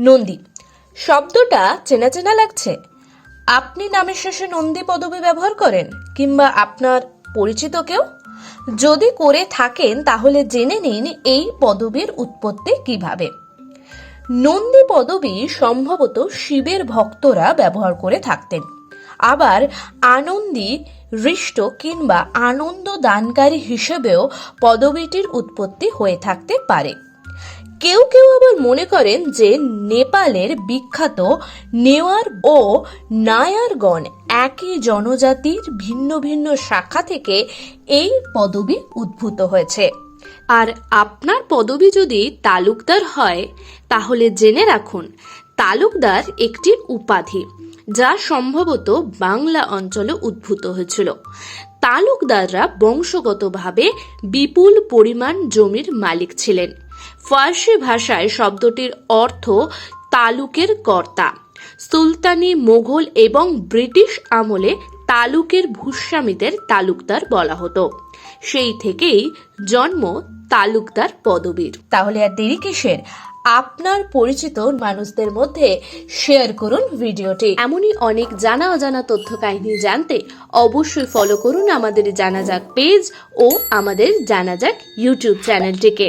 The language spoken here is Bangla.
নন্দী। শব্দটা চেনা চেনা লাগছে। আপনি নামের শেষে নন্দী পদবি ব্যবহার করেন কিংবা আপনার পরিচিত কেউ? যদি করে থাকেন, তাহলে জেনে নিন এই পদবীর উৎপত্তি কীভাবে। নন্দী পদবী সম্ভবত শিবের ভক্তরা ব্যবহার করে থাকতেন। আবার আনন্দী হৃষ্ট কিংবা আনন্দ দানকারী হিসেবেও পদবীটির উৎপত্তি হয়ে থাকতে পারে। কেউ কেউ আবার মনে করেন যে নেপালের বিখ্যাত নেওয়ার ও নায়ারগণ একই জনজাতির ভিন্ন ভিন্ন শাখা থেকে এই পদবি উদ্ভূত হয়েছে। আর আপনার পদবি যদি তালুকদার হয়, তাহলে জেনে রাখুন, তালুকদার একটি উপাধি, যা সম্ভবত বাংলা অঞ্চলে উদ্ভূত হয়েছিল। তালুকদাররা বংশগতভাবে বিপুল পরিমাণ জমির মালিক ছিলেন। ফার্সি ভাষায় শব্দটির অর্থ তালুকের কর্তা। সুলতানি মোঘল এবং ব্রিটিশ আমলে তালুকের ভূস্বামীদের তালুকদার বলা হতো। সেই থেকেই জন্ম তালুকদার পদবীর। তাহলে আর দেরি কিসের? আপনার পরিচিত মানুষদের মধ্যে শেয়ার করুন ভিডিওটি। এমনই অনেক জানা অজানা তথ্য কাহিনী জানতে অবশ্যই ফলো করুন আমাদের জানা যাক পেজ ও আমাদের জানা যাক ইউটিউব চ্যানেলটিকে